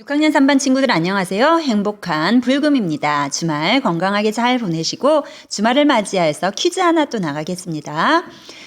6학년 3반 친구들 안녕하세요. 행복한 불금입니다. 주말 건강하게 잘 보내시고 주말을 맞이해서 퀴즈 하나 또 나가겠습니다.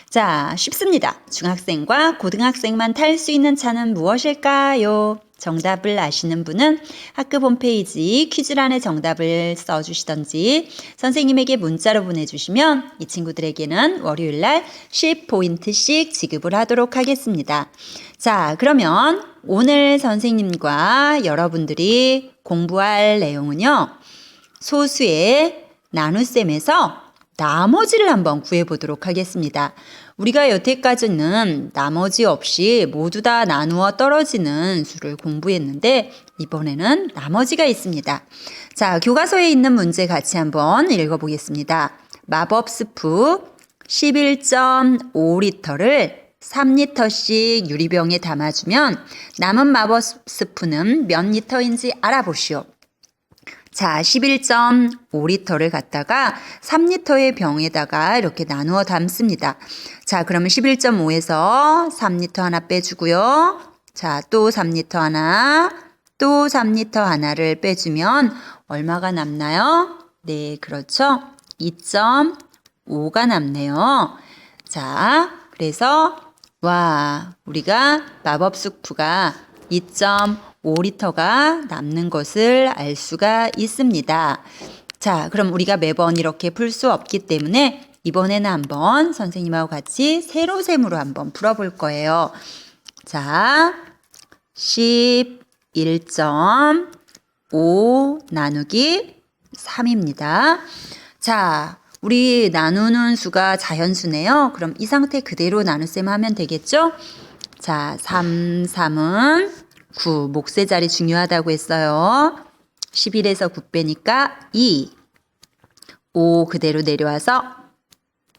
자, 쉽습니다. 중학생과 고등학생만 탈 수 있는 차는 무엇일까요? 정답을 아시는 분은 학급 홈페이지 퀴즈란에 정답을 써주시던지 선생님에게 문자로 보내주시면 이 친구들에게는 월요일날 10포인트씩 지급을 하도록 하겠습니다. 자, 그러면 오늘 선생님과 여러분들이 공부할 내용은요. 소수의 나눗셈에서 나머지를 한번 구해보도록 하겠습니다. 우리가 여태까지는 나머지 없이 모두 다 나누어 떨어지는 수를 공부했는데 이번에는 나머지가 있습니다. 자, 교과서에 있는 문제 같이 한번 읽어보겠습니다. 마법 스프 11.5리터를 3리터씩 유리병에 담아주면 남은 마법 스프는 몇 리터인지 알아보시오. 자, 11.5리터를 갖다가 3리터의 병에다가 이렇게 나누어 담습니다. 자, 그러면 11.5에서 3리터 하나 빼주고요. 자, 또 3리터 하나, 또 3리터 하나를 빼주면 얼마가 남나요? 네, 그렇죠. 2.5가 남네요. 자, 그래서 와, 우리가 마법 스프가 2.5 리터가 남는 것을 알 수가 있습니다. 자, 그럼 우리가 매번 이렇게 풀 수 없기 때문에 이번에는 한번 선생님하고 같이 세로셈으로 한번 풀어볼 거예요. 자, 11.5 나누기 3입니다. 자, 우리 나누는 수가 자연수네요. 그럼 이 상태 그대로 나눗셈 하면 되겠죠? 자, 3, 3은 9. 목세 자리 중요하다고 했어요. 11에서 9 빼니까 2. 5 그대로 내려와서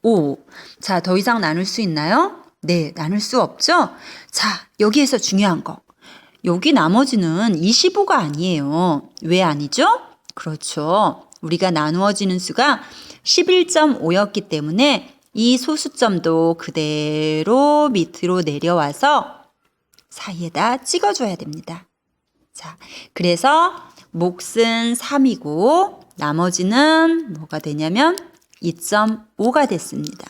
5. 자, 더 이상 나눌 수 있나요? 네, 나눌 수 없죠? 자, 여기에서 중요한 거. 여기 나머지는 25가 아니에요. 왜 아니죠? 그렇죠. 우리가 나누어지는 수가 11.5였기 때문에 이 소수점도 그대로 밑으로 내려와서 사이에다 찍어줘야 됩니다. 자, 그래서 몫은 3이고 나머지는 뭐가 되냐면 2.5가 됐습니다.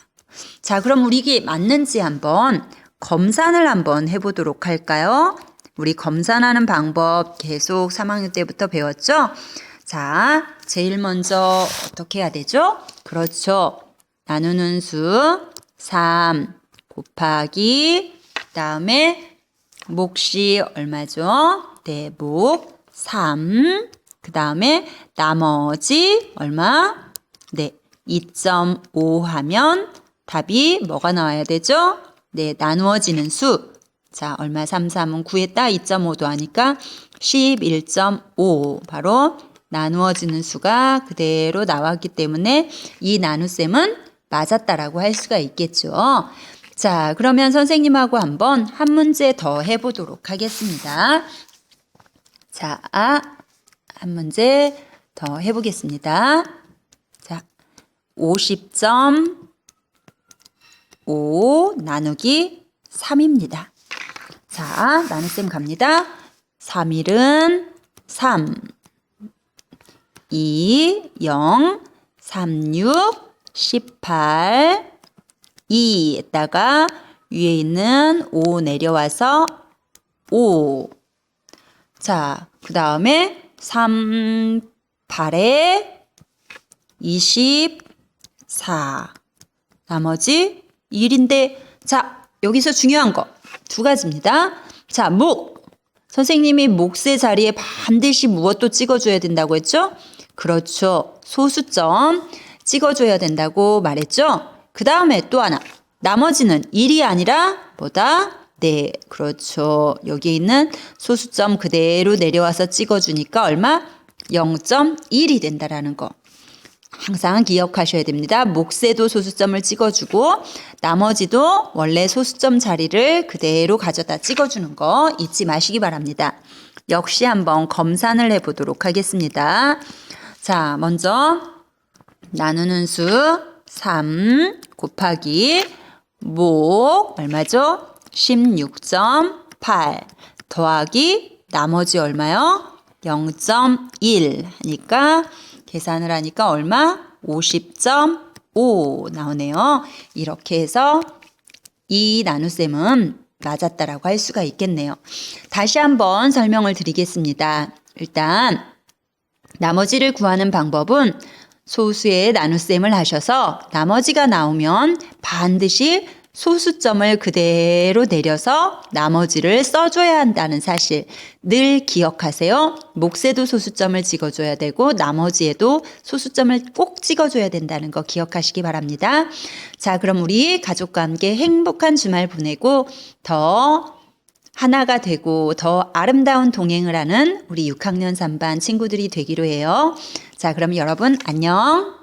자, 그럼 우리 이게 맞는지 한번 검산을 한번 해보도록 할까요? 우리 검산하는 방법 계속 3학년 때부터 배웠죠? 자, 제일 먼저 어떻게 해야 되죠? 그렇죠. 나누는 수 3 곱하기 그다음에 몫이 얼마죠? 네, 몫 3. 그 다음에 나머지 얼마? 네, 2.5 하면 답이 뭐가 나와야 되죠? 네, 나누어지는 수. 자, 얼마 3, 3은 9했다. 2.5도 하니까 11.5. 바로 나누어지는 수가 그대로 나왔기 때문에 이 나눗셈은 맞았다라고 할 수가 있겠죠. 자, 그러면 선생님하고 한번 한 문제 더 해보도록 하겠습니다. 자, 한 문제 더 해보겠습니다. 자, 50.5 나누기 3입니다. 자, 나눗셈 갑니다. 3일은 3, 2, 0, 3, 6, 18, 2에다가 위에 있는 5 내려와서 5. 자, 그 다음에 3, 8에 24. 나머지 1인데, 자, 여기서 중요한 거 두 가지입니다. 자, 목. 선생님이 몫의 자리에 반드시 무엇도 찍어줘야 된다고 했죠? 그렇죠. 소수점 찍어줘야 된다고 말했죠? 그 다음에 또 하나. 나머지는 1이 아니라 뭐다? 네, 그렇죠. 여기 있는 소수점 그대로 내려와서 찍어주니까 얼마? 0.1이 된다라는 거. 항상 기억하셔야 됩니다. 몫에도 소수점을 찍어주고 나머지도 원래 소수점 자리를 그대로 가져다 찍어주는 거 잊지 마시기 바랍니다. 역시 한번 검산을 해보도록 하겠습니다. 자, 먼저 나누는 수 3 곱하기 목 얼마죠? 16.8 더하기 나머지 얼마요? 0.1 하니까 계산을 하니까 얼마? 50.5 나오네요. 이렇게 해서 이 나눗셈은 맞았다라고 할 수가 있겠네요. 다시 한번 설명을 드리겠습니다. 일단 나머지를 구하는 방법은 소수의 나눗셈을 하셔서 나머지가 나오면 반드시 소수점을 그대로 내려서 나머지를 써줘야 한다는 사실 늘 기억하세요. 몫에도 소수점을 찍어줘야 되고 나머지에도 소수점을 꼭 찍어줘야 된다는 거 기억하시기 바랍니다. 자, 그럼 우리 가족과 함께 행복한 주말 보내고 더 하나가 되고 더 아름다운 동행을 하는 우리 6학년 3반 친구들이 되기로 해요. 자, 그럼 여러분 안녕.